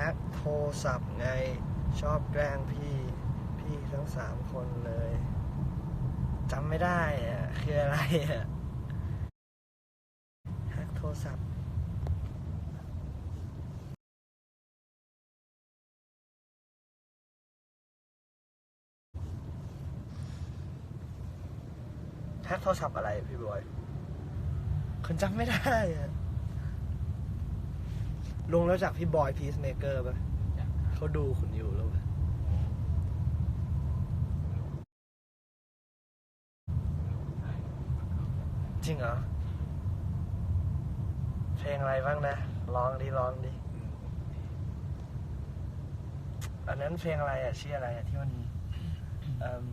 ฮ็กโทรศัพท์ไง ชอบแกล้งพี่ พี่ทั้งสามคนเลยจำไม่ได้อะคืออะไรอะแฮ็กโทรศัพท์แฮ็กโทรศัพท์อะไรพี่บอยคุณจำไม่ได้อะ ลุงแล้วจากพี่บอยพีซเมเกอร์ป่ะเขาดูคุณอยู่แล้วป่ะจริงเหรอ เพลงอะไรบ้างนะร้องดิร้องดิอันนั้นเพลงอะไรอะชื่ออะไรอะที่มันเอิ่ม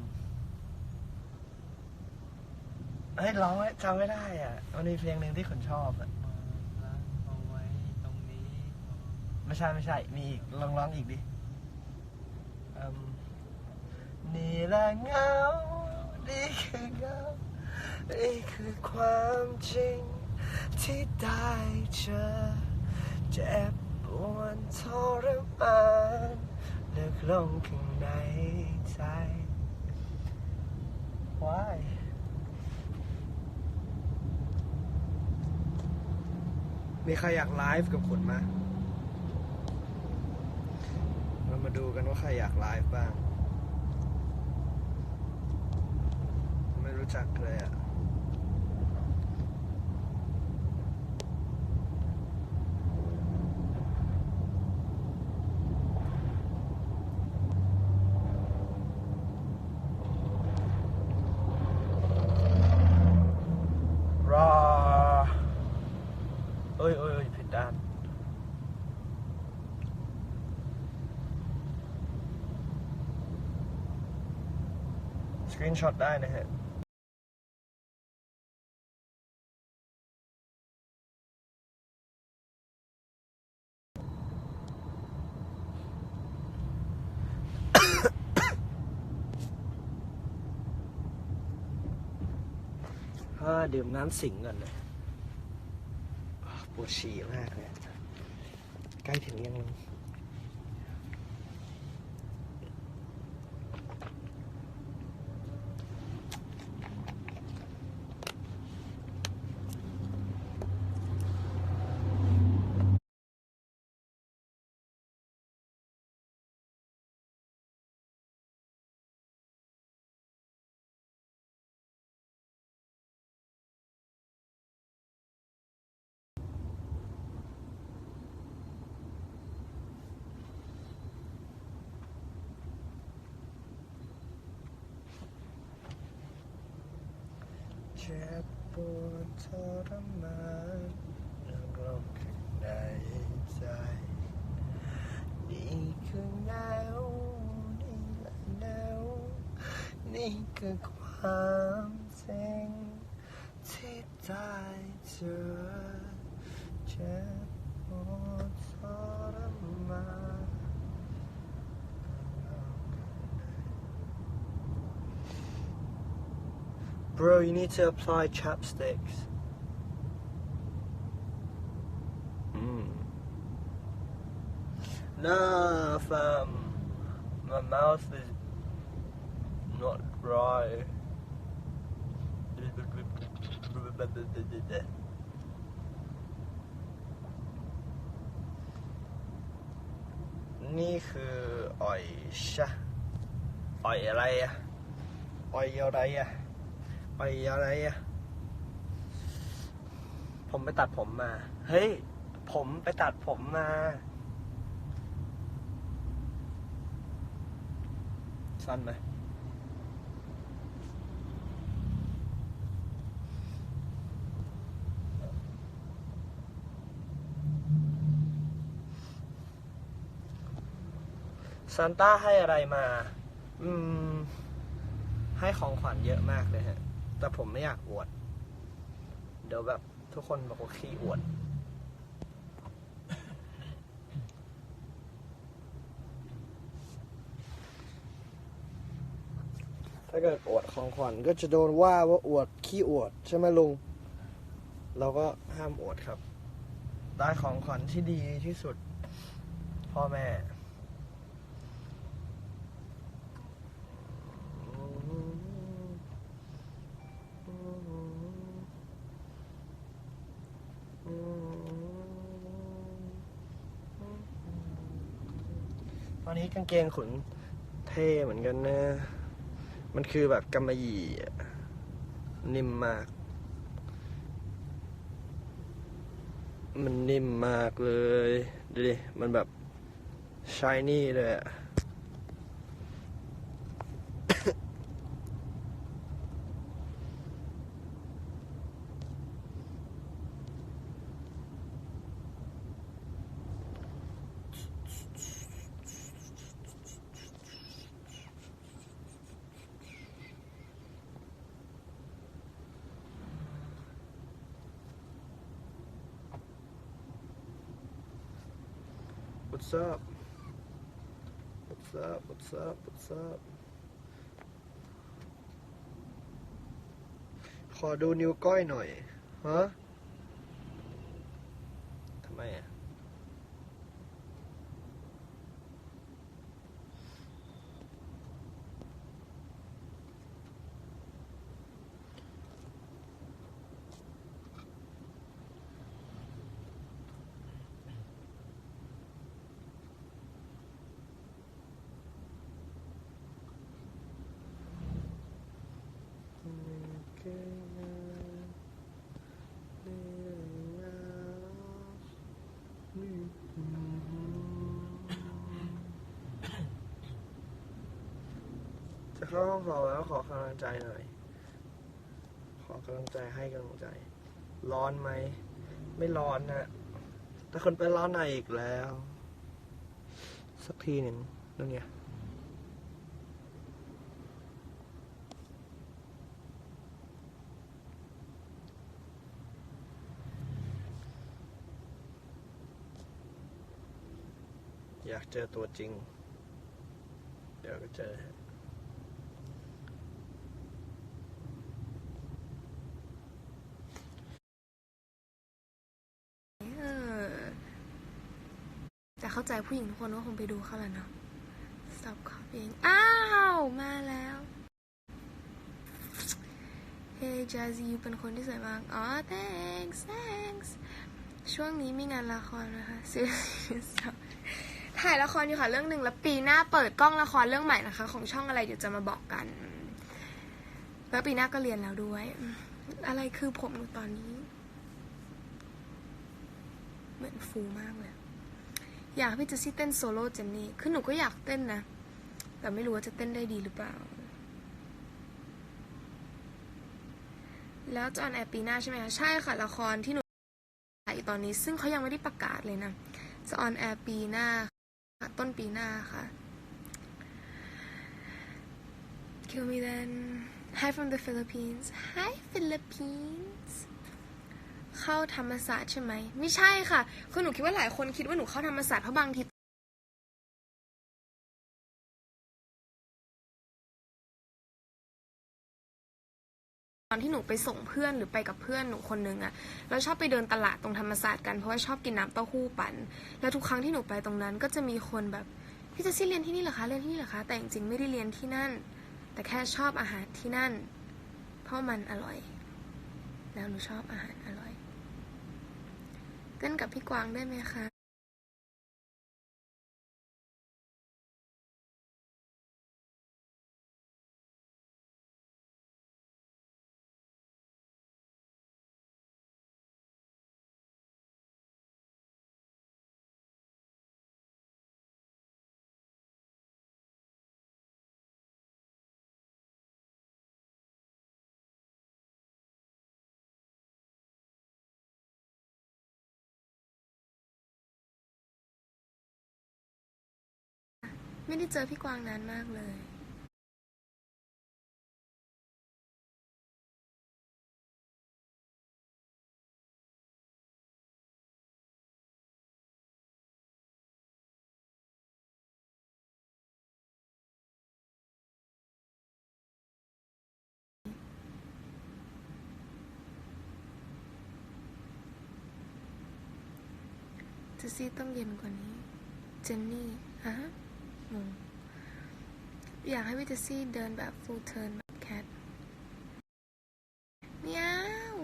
เฮ้ยร้องไว้จำไม่ได้อะ มันมีเพลงหนึ่งที่คุณชอบอะ ล้างเอาไว้ตรงนี้ ไม่ใช่ไม่ใช่ มีอีกลองร้องอีกดินี่แหละเงา นี่คือเงา นี่คือความจริง ที่ได้เจอเจ็บปวดทรมานเลึกลงข้างในใจ Why มีใครอยากไลฟ์กับคุณไหมเรา มาดูกันว่าใครอยากไลฟ์บ้าง ไม่รู้จักเลยอะอ เอ้ยเอ้ยเอ้ยผิดด้าน ส กรีนช็อตได้นะฮะถ้าดื่มน้ำสิงก่อนเลยปวดฉี่มากเลยใกล้ถึงยัง จ็บปวดทรมานเรื่องลมข้างในใจ นี่คือแนวนี่แหละแนวนี่คือความจริงที่ได้เจอเจ็บปวดทรมาน Bro, you need to apply chapsticks. Mm. Nah, fam. My mouth is not dry. นี่คืออ่อยชะอ่อยอะ ไรอะไรอะไปอะไรอะผมไปตัดผมมา เฮ้ย ผมไปตัดผมมา สั้นไหมซานต้าให้อะไรมา อืม ให้ของขวัญเยอะมากเลยฮะ แต่ผมไม่อยากอวด เดี๋ยวแบบทุกคนบอกว่าขี้อวด ถ้าเกิดอวดของขวัญก็จะโดนว่าว่าอวดขี้อวด ใช่ไหมลุง เราก็ห้ามอวดครับ ได้ของขวัญที่ดีที่สุด พ่อแม่ ตอนนี้กางเกงขุนเท่เหมือนกันนะ มันคือแบบกำมะหยี่นิ่มมาก มันนิ่มมากเลย ดูดิ มันแบบชายนี่เลยอะ What's up What's up What's up What's up ขอดูนิ้วก้อยหน่อย ฮะ ทำไมอะ จะ เข้าห้องสอบแล้วขอกำลังใจหน่อย ขอกำลังใจให้กำลังใจ ร้อนไหม ไม่ร้อนนะแต่คนเป็นร้อนในอีกแล้ว สักทีหนึ่งนั่นไงอยากเจอตัวจริง เดี๋ยวก็เจออแต่ เข้าใจผู้หญิงทุกคนว่าคงไปดูเขาแหละเนาะ stop copying อ้าว มาแล้ว Hey Jazzy ยูเป็นคนที่สวยมาก อ๋อ thanks thanks ช่วงนี้มีงานละครนะคะ Serious ถ่ายละครอยู่ค่ะเรื่องหนึ่งแล้วปีหน้าเปิดกล้องละครเรื่องใหม่นะคะ ของช่องอะไรเดี๋ยวจะมาบอกกัน แล้วปีหน้าก็เรียนแล้วด้วย อะไรคือผมหนูตอนนี้ เหมือนฟูมากเลย อยากพี่เจสซี่เต้นโซโล่เจนนี่คือหนูก็อยากเต้นนะ แต่ไม่รู้ว่าจะเต้นได้ดีหรือเปล่า แล้วจะออนแอร์ปีหน้าใช่ไหมคะ ใช่ค่ะ ละครที่หนูถ่ายตอนนี้ ซึ่งเขายังไม่ได้ประกาศเลยนะ จะออนแอร์ปีหน้าต้นปีหน้าค่ะ Kill me then Hi from the Philippines Hi Philippines เข้าธรรมศาสตร์ใช่ไหมไม่ใช่ค่ะคือหนูคิดว่าหลายคนคิดว่าหนูเข้าธรรมศาสตร์เพราะบางทีตอนที่หนูไปส่งเพื่อนหรือไปกับเพื่อนหนูคนนึงอะเราชอบไปเดินตลาดตรงธรรมศาสตร์กันเพราะว่าชอบกินน้ำเต้าหู้ปั่นแล้วทุกครั้งที่หนูไปตรงนั้นก็จะมีคนแบบพี่จะซี่เรียนที่นี่เหรอคะเรียนที่นี่เหรอคะแต่จริงๆไม่ได้เรียนที่นั่น แต่แค่ชอบอาหารที่นั่น เพราะมันอร่อย แล้วหนูชอบอาหารอร่อย เต้นกับพี่กวางได้ไหมคะ ไม่ได้เจอพี่กวางนานมากเลยเจสซี่ต้องเย็นกว่านี้ เจนนี่ฮะ งงอยากให้พี่เจสซี่เดินแบบ full turn แบบแคทเมียว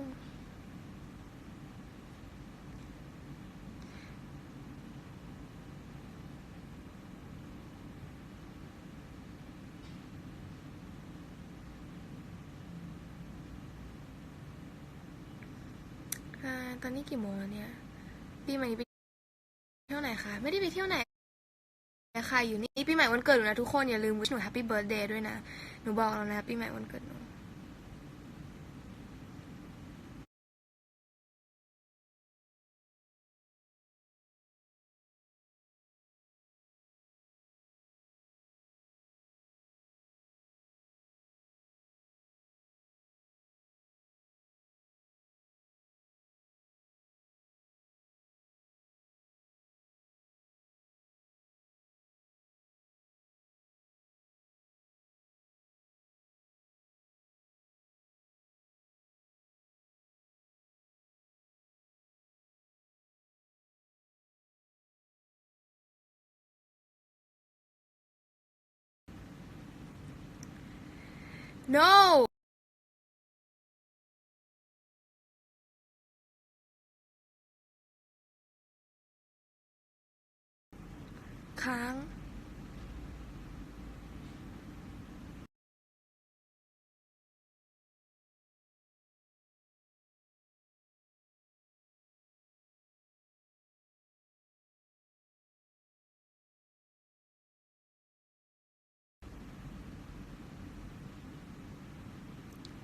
ตอนนี้กี่โมงแล้วเนี่ยปีใหม่ไปเที่ยวไหนคะ ไม่ได้ไปเที่ยวไหน ค่ะอยู่นี่ปีใหม่วันเกิดหนูนะทุกคนอย่าลืมวิชหนูแฮปปี้เบิร์ดเดย์ด้วยนะ หนูบอกแล้วนะปีใหม่วันเกิดหนู no ค้าง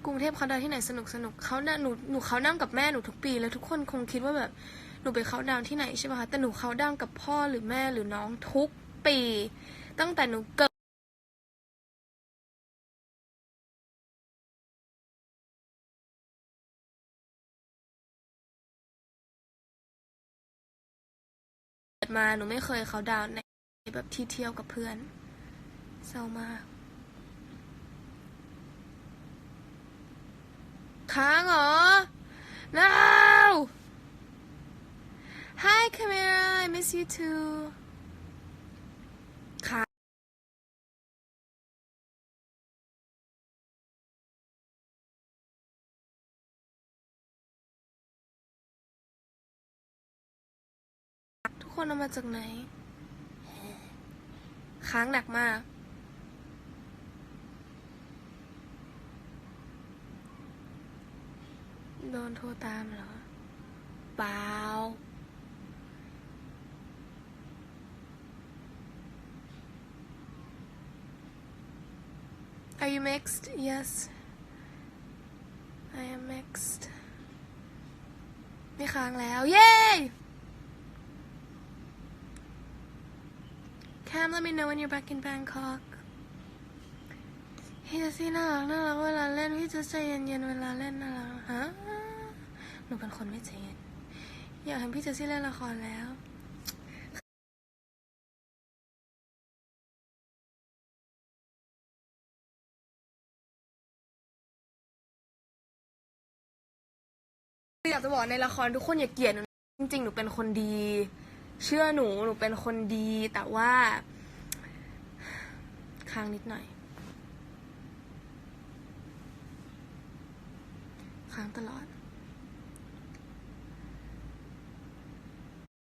รุงเทพเขาดาวที่ไหนสนุกสนุกเขาหนูหนูเขาดาวน์กับแม่หนูทุกปี แล้วทุกคนคงคิดว่าแบบหนูไปเขาดาวที่ไหนใช่ป่ะคะแต่หนูเขาดาวกับพ่อหรือแม่หรือน้องทุกปี ตั้งแต่หนูเกิดมาหนูไม่เคยเขาดาวในแบบที่เที่ยวกับเพื่อนเศร้ามาก ค้างเหรอ no hi camera I miss you too ค้างทุกคนเอามาจากไหน ค้างหนักมาก โดนโทรตามเหรอเปล่า Are you mixed? Yes. I am mixed. ไม่ค้างแล้ว เย้ Cam let me know when you're back in Bangkok พี่จะซี่น่ารักน่ารักเวลาเล่น พี่จะใจเย็นๆเวลาเล่นน่ารักฮะ หนูเป็นคนไม่ใจเย็นอยากเห็นพี่เจสซี่เล่นละครแล้วอยากจะบอกในละครทุกคนอย่าเกลียดหนูจริงๆ หนูเป็นคนดี เชื่อหนูหนูเป็นคนดี แต่ว่าค้างนิดหน่อยค้างตลอด